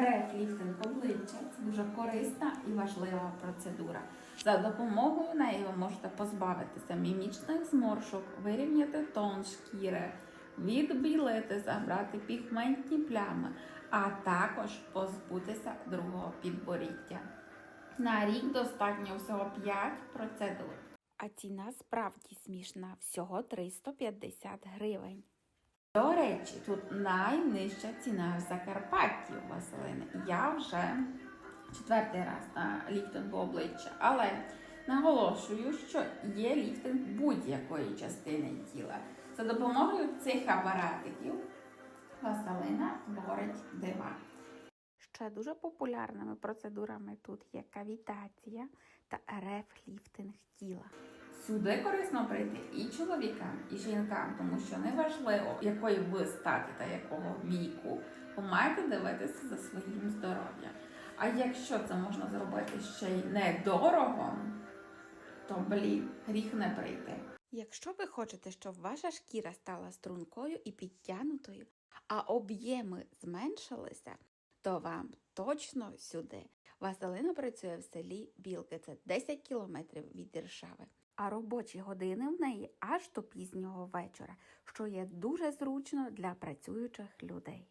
Рефліфтинг обличчя це дуже корисна і важлива процедура. За допомогою неї ви можете позбавитися мімічних зморшок, вирівняти тон шкіри, відбілити, забрати пігментні плями, а також позбутися другого підборіддя. На рік достатньо всього 5 процедур. А ціна справді смішна, всього 350 гривень. До речі, тут найнижча ціна в Закарпатті у Василини. Я вже четвертий раз на ліфтингу обличчя, але наголошую, що є ліфтинг будь-якої частини тіла. За допомогою цих апаратиків Василина творить дива. Ще дуже популярними процедурами тут є кавітація та РФ-ліфтинг тіла. Сюди корисно прийти і чоловікам, і жінкам, тому що неважливо, якої ви статі та якого віку, ви маєте дивитися за своїм здоров'ям. А якщо це можна зробити ще й недорого, то блін, гріх не прийти. Якщо ви хочете, щоб ваша шкіра стала стрункою і підтянутою, а об'єми зменшилися, то вам точно сюди. Василина працює в селі Білки, це 10 кілометрів від Іршави. А робочі години в неї аж до пізнього вечора, що є дуже зручно для працюючих людей.